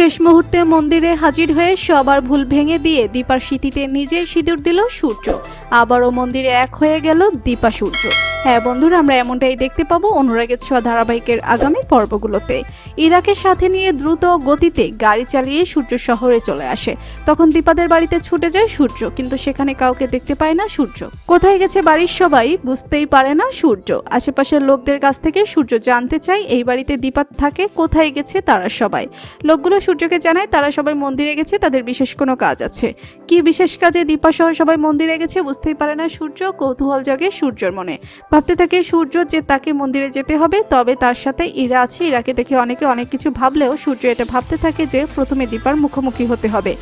শেষ মুহূর্তে মন্দিরে হাজির হয়ে সবার ভুল ভেঙে দিয়ে দীপার স্মৃতিতে নিজের সিঁদুর দিল সূর্য। আবারও মন্দিরে এক হয়ে গেল দীপা সূর্য। হ্যাঁ বন্ধুরা, আমরা এমনটাই দেখতে পাবো অনুরাগের ছোঁয়া ধারাবাহিকের আগামী পর্বগুলোতে। ইরাকের সাথে নিয়ে দ্রুত গতিতে গাড়ি চালিয়ে সূর্য শহরে চলে আসে। তখন দীপাদের বাড়িতে ছুটে যায় সূর্য, কিন্তু সেখানে কাউকে দেখতে পায় না সূর্য। কোথায় গেছে বাড়ির সবাই বুঝতেই পারে না সূর্য। আশেপাশের লোকদের কাছ থেকে সূর্য জানতে চায়, এই বাড়িতে দীপা থাকে, কোথায় গেছে তারা সবাই। লোকগুলো সূর্যকে জানায়, তারা সবাই মন্দিরে গেছে, তাদের বিশেষ কোনো কাজ আছে। কি বিশেষ কাজে দীপা সহ সবাই মন্দিরে গেছে বুঝতেই পারে না সূর্য, কৌতূহল জাগে সূর্যর মনে। ভাবতে থাকে সূর্য যে তাকে মন্দিরে যেতে হবে, তবে তার সাথে ইরা আছে। ইরাকে দেখে অনেকে অনেক কিছু ভাবলেও সূর্য এটা ভাবতে থাকে যে প্রথমে দীপার মুখোমুখি হতে হবে।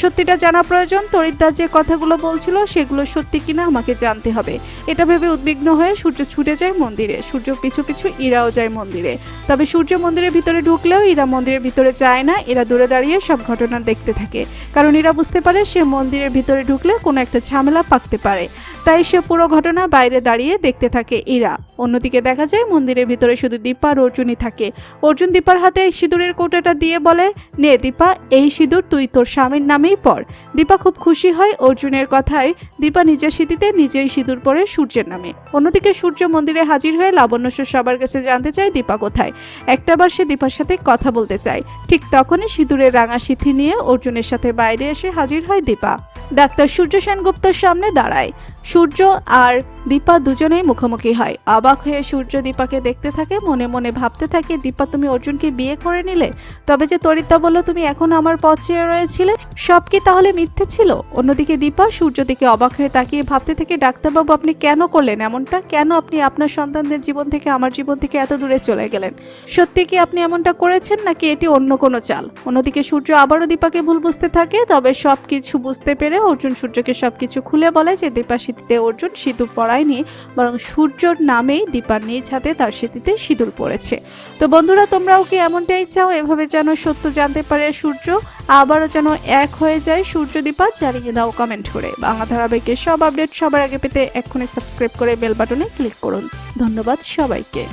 সত্যিটা জানা প্রয়োজন তরিদ্দার যে কথাগুলো বলছিল সেগুলো সত্যি কিনা আমাকে জানতে হবে। এটা ভেবে উদ্বিগ্ন হয়ে সূর্য ছুটে যায় মন্দিরে। সূর্য পিছু পিছু ইরাও যায় মন্দিরে। তবে সূর্য মন্দিরের ভিতরে ঢুকলেও ইরা মন্দিরের ভিতরে যায় না এরা দূরে দাঁড়িয়ে সব ঘটনা দেখতে থাকে। কারণ এরা বুঝতে পারে সে মন্দিরের ভিতরে ঢুকলে কোনো একটা ঝামেলা পাকতে পারে। তাই সে পুরো ঘটনা বাইরে দাঁড়িয়ে দেখতে থাকে। ইরা। অন্যদিকে দেখা যায়, মন্দিরের ভিতরে শুধু দীপা আর অর্জুনই থাকে। অর্জুন দীপার হাতে সিঁদুরের কোটাটা দিয়ে বলে, নে দীপা, এই সিঁদুর তুই তোর স্বামীর নামেই পর দীপা খুব খুশি হয় অর্জুনের কথায়। দীপা নিজের স্মৃতিতে নিজেই সিঁদুর পরে সূর্যের নামে। অন্যদিকে সূর্য মন্দিরে হাজির হয়ে লাবণ্যস্বর সবার কাছে জানতে চায় দীপা কোথায়। একটাবার সে দীপার সাথে কথা বলতে চায়। ঠিক তখনই সিঁদুরের রাঙা সিথি নিয়ে অর্জুনের সাথে বাইরে এসে হাজির হয় দীপা। ডাক্তার সূর্য সেনগুপ্তর সামনে দাঁড়ায়। সূর্য আর দীপা দুজনেই মুখোমুখি হয়। অবাক হয়ে সূর্য দীপাকে দেখতে থাকে, মনে মনে ভাবতে থাকে, দীপা, তুমি অর্জুনকে বিয়ে করে নিলে? তবে যে তরিতা বলল, তুমি এখন আমার পথ চেয়ে রয়েছিলে, সব কি তাহলে মিথ্যে ছিল? অন্যদিকে দীপা সূর্য দিকে অবাক হয়ে তাকিয়ে ভাবতে থেকে, ডাক্তারবাবু, আপনি কেন করলেন এমনটা? কেন আপনি আপনার সন্তানদের জীবন থেকে, আমার জীবন থেকে এত দূরে চলে গেলেন? সত্যি কি আপনি এমনটা করেছেন, নাকি এটি অন্য কোনো চাল? অন্যদিকে সূর্য আবারও দীপাকে ভুল বুঝতে থাকে, তবে সব কিছু বুঝতে পেরে অর্জুন সূর্যকে সবকিছু খুলে বলে যে, দীপা স্মৃতিতে অর্জুন সিঁদুর পরায়নি বরং সূর্যর নামেই দীপার নিজ হাতে তার স্মৃতিতে সিঁদুর পড়েছে। তো বন্ধুরা, তোমরাও কি এমনটাই চাও? এভাবে যেন সত্য জানতে পারে সূর্য, আবারও যেন এক হয়ে যায় সূর্য দীপা, জানিয়ে দাও কমেন্ট করে। বাংলা ধারাবাহিকের সব আপডেট সবার আগে পেতে এক্ষুনি সাবস্ক্রাইব করে বেল বাটনে ক্লিক করুন। ধন্যবাদ সবাইকে।